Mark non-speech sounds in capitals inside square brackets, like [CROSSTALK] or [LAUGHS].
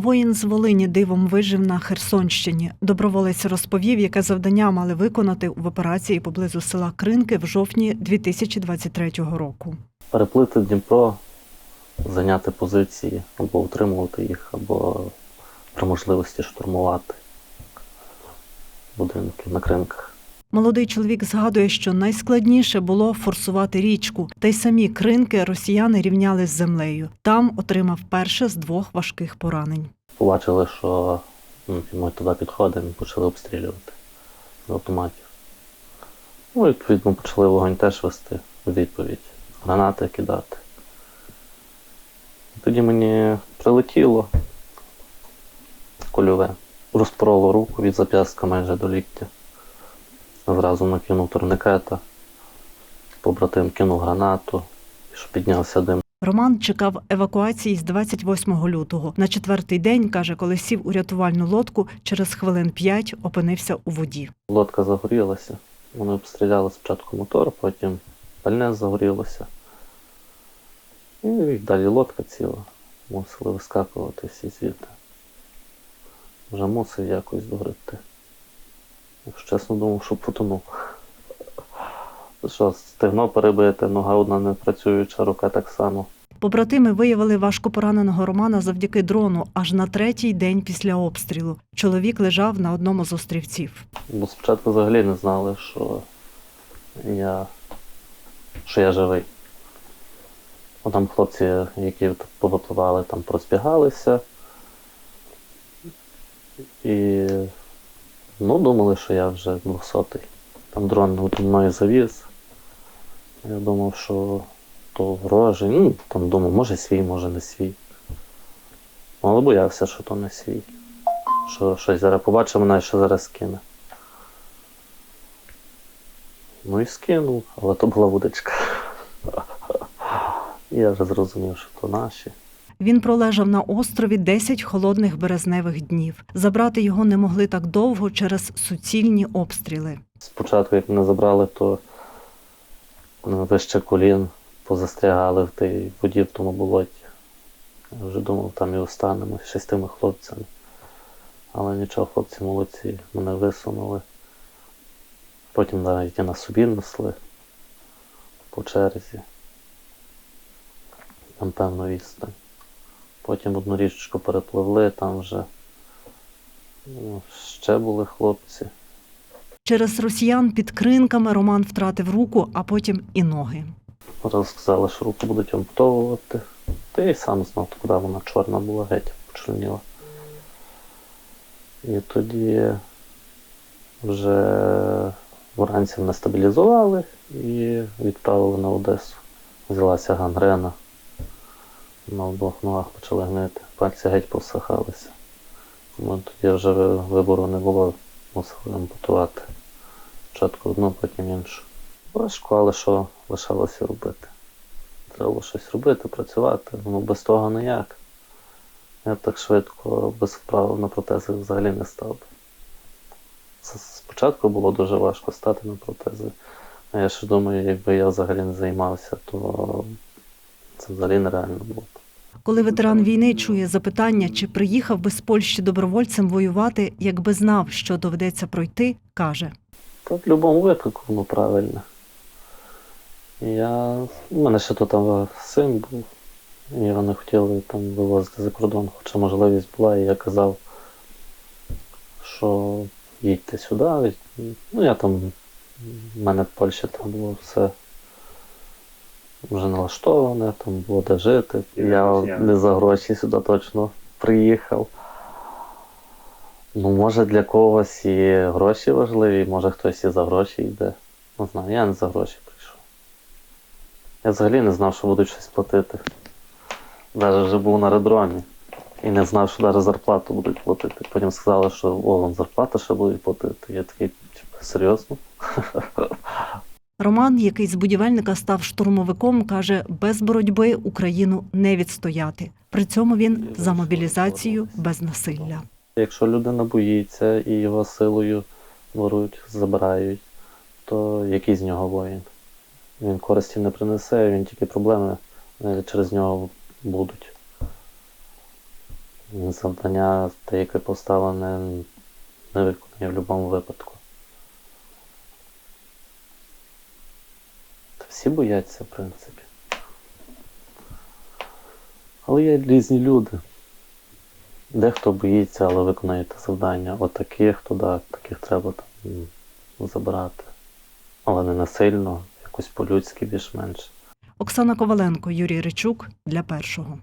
Воїн з Волині дивом вижив на Херсонщині. Доброволець розповів, яке завдання мали виконати в операції поблизу села Кринки в жовтні 2023 року. переплити Дніпро, зайняти позиції або утримувати їх, або при можливості штурмувати будинки на кринках. Молодий чоловік згадує, що найскладніше було форсувати річку, та й самі кринки росіяни рівняли з землею. Там отримав перше з двох важких поранень. Побачили, що ну, ми туди підходимо і почали обстрілювати з автоматів. Ну, відповідно, почали вогонь теж вести у відповідь, гранати кидати. Тоді мені прилетіло кольове, розпороло руку від зап'ястка майже до ліктя. Зразу накинув турникета, побратим кинув гранату, і що піднявся дим. Роман чекав евакуації з 28 лютого. На четвертий день, каже, коли сів у рятувальну лодку, через хвилин п'ять опинився у воді. Лодка загорілася. Вони обстріляли спочатку мотор, потім пальне загорілося. І далі лодка ціла. Мусили вискакувати всі звідти. Вже мусив якось догребти. Якщо чесно думав, що потонув. Що, стегно перебите, нога одна не працююча, рука так само. Побратими виявили важко пораненого Романа завдяки дрону аж на третій день після обстрілу. Чоловік лежав на одному з острівців. Бо спочатку взагалі не знали, що я, що я живий. Бо там хлопці, які повипливали, там порозбігалися. І ну, думали, що я вже 200 Там дрон наді мною завіз. Я думав, що то ворожий. Ну, там думав, може свій, може не свій. Але боявся, що то не свій. Що щось зараз побачив мене, що зараз скине. Ну і скинув, але то була вудочка. [LAUGHS] Я вже зрозумів, що то наші. Він пролежав на острові 10 холодних березневих днів. Забрати його не могли так довго через суцільні обстріли. Спочатку, як мене забрали, то вище колін позастрягали в тій воді в тому болоті. Я вже думав, там і останемо ще з тими хлопцями. Але нічого, хлопці молодці, мене висунули. Потім навіть і на собі несли по черзі. Там певну відстань. Потім одну річку перепливли, там вже ну, ще були хлопці. Через росіян під кринками Роман втратив руку, а потім і ноги. Раз сказали, що руку будуть ампутовувати. Та я й сам знав, куди вона чорна була, геть почорніла. І тоді вже вранці мене стабілізували і відправили на Одесу. Взялася гангрена. На обох ногах почали гнити. Пальці геть повсахалися. Тому тоді вже вибору не було, мусили ампутувати. Спочатку одну, потім іншу. Важко, але що лишалося робити? Треба було щось робити, працювати. Ну без того ніяк. Я б так швидко без вправ на протезах взагалі не став. Спочатку було дуже важко стати на протези. А я ще думаю, якби я взагалі не займався, то це взагалі нереально було. Коли ветеран війни чує запитання, чи приїхав би з Польщі добровольцем воювати, якби знав, що доведеться пройти, каже: Та в будь-якому випадку воно правильне. Я... У мене ще тут там син був, і вони хотіли там вивозити за кордон, хоча можливість була, і я казав, що їдьте сюди. Ну я там, в мене в Польщі там було все вже налаштоване, там було де жити. Я не за гроші сюди точно приїхав. Ну, може для когось і гроші важливі, може хтось і за гроші йде. Не знаю, я не за гроші прийшов. Я взагалі не знав, що будуть щось платити. Навіть вже був на аеродромі. І не знав, що навіть зарплату будуть платити. Потім сказали, що о, вам зарплата ще будуть платити. Я такий, типу, серйозно? [LAUGHS] Роман, який з будівельника став штурмовиком, каже, без боротьби Україну не відстояти. При цьому він за мобілізацію без насилля. Якщо людина боїться і його силою беруть, забирають, то який з нього воїн? Він користі не принесе, він тільки проблеми е, через нього будуть. завдання, те, яке поставлене, не виконує в будь-якому випадку. Всі бояться, в принципі. Але є різні люди. Дехто боїться, але виконує те завдання. От таких, туди, таких треба там забрати. Але не насильно, якось по-людськи більш-менш. Оксана Коваленко, Юрій Ричук для першого.